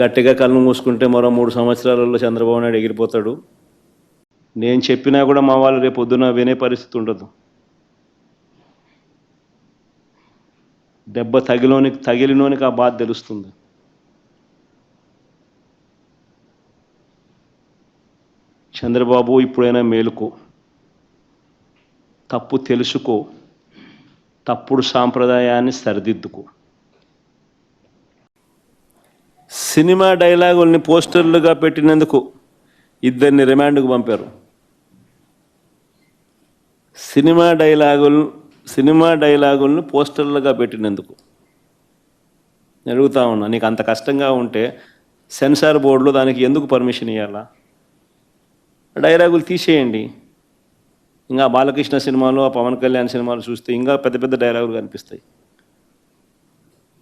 గట్టిగా కళ్ళు మూసుకుంటే మరో మూడు సంవత్సరాలలో చంద్రబాబు నాయుడు ఎగిరిపోతాడు. నేను చెప్పినా కూడా మా వాళ్ళు రేపు పొద్దున వినే పరిస్థితి ఉండదు. దెబ్బ తగిలోనికి తగిలినోనికి ఆ బాధ తెలుస్తుంది. చంద్రబాబు ఇప్పుడైనా మేలుకో. తప్పు తెలుసుకో. తప్పుడు సాంప్రదాయాన్ని సరిదిద్దుకో. సినిమా డైలాగుల్ని పోస్టర్లుగా పెట్టినందుకు ఇద్దరిని రిమాండ్కు పంపారు. సినిమా డైలాగులు సినిమా డైలాగులను పోస్టర్లుగా పెట్టినందుకు. అడుగుతా ఉన్నా నీకు అంత కష్టంగా ఉంటే సెన్సార్ బోర్డులో దానికి ఎందుకు పర్మిషన్ ఇవ్వాలా డైలాగులు తీసేయండి. ఇంకా బాలకృష్ణ సినిమాలు ఆ పవన్ కళ్యాణ్ సినిమాలు చూస్తే ఇంకా పెద్ద పెద్ద డైలాగులు కనిపిస్తాయి.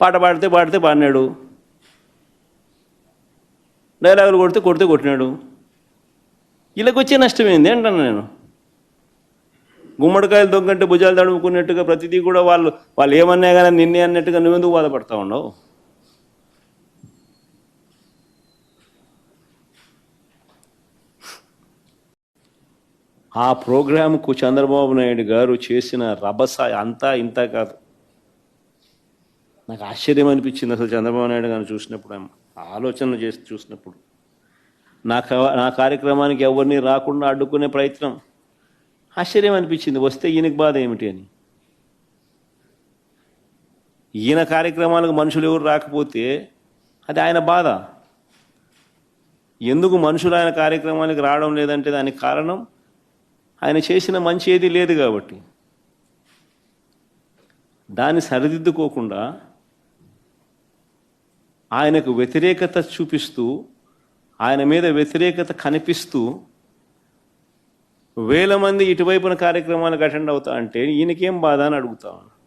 పాట పాడితే పాడితే పాడినాడు. డైలాగులు కొడితే కొడితే కొట్టినాడు. వీళ్ళకి వచ్చే నష్టమైంది అంటాను నేను. గుమ్మడికాయలు దొంగంటే భుజాలు తడుముకున్నట్టుగా ప్రతిదీ కూడా వాళ్ళు వాళ్ళు ఏమన్నా కానీ నిన్నే అన్నట్టుగా నువ్వెందుకు బాధపడతా ఉండవు ఆ ప్రోగ్రాంకు చంద్రబాబు నాయుడు గారు చేసిన రభస అంతా ఇంత కాదు. నాకు ఆశ్చర్యం అనిపించింది అసలు చంద్రబాబు నాయుడు గారిని చూసినప్పుడు ఆమె ఆలోచనలు చేసి చూసినప్పుడు. నా నా కార్యక్రమానికి ఎవరిని రాకుండా అడ్డుకునే ప్రయత్నం. ఆశ్చర్యం అనిపించింది. వస్తే ఈయనకి బాధ ఏమిటి అని. ఈయన కార్యక్రమాలకు మనుషులు ఎవరు రాకపోతే అది ఆయన బాధ. ఎందుకు మనుషులు ఆయన కార్యక్రమానికి రావడం లేదంటే దానికి కారణం? ఆయన చేసిన మంచి ఏది లేదు కాబట్టి. దాన్ని సరిదిద్దుకోకుండా ఆయనకు వ్యతిరేకత చూపిస్తూ ఆయన మీద వ్యతిరేకత కనిపిస్తూ వేల మంది ఇటువైపున కార్యక్రమాలకు అటెండ్ అవుతా అంటే ఈయనకేం బాధ అని అడుగుతా ఉన్నాను.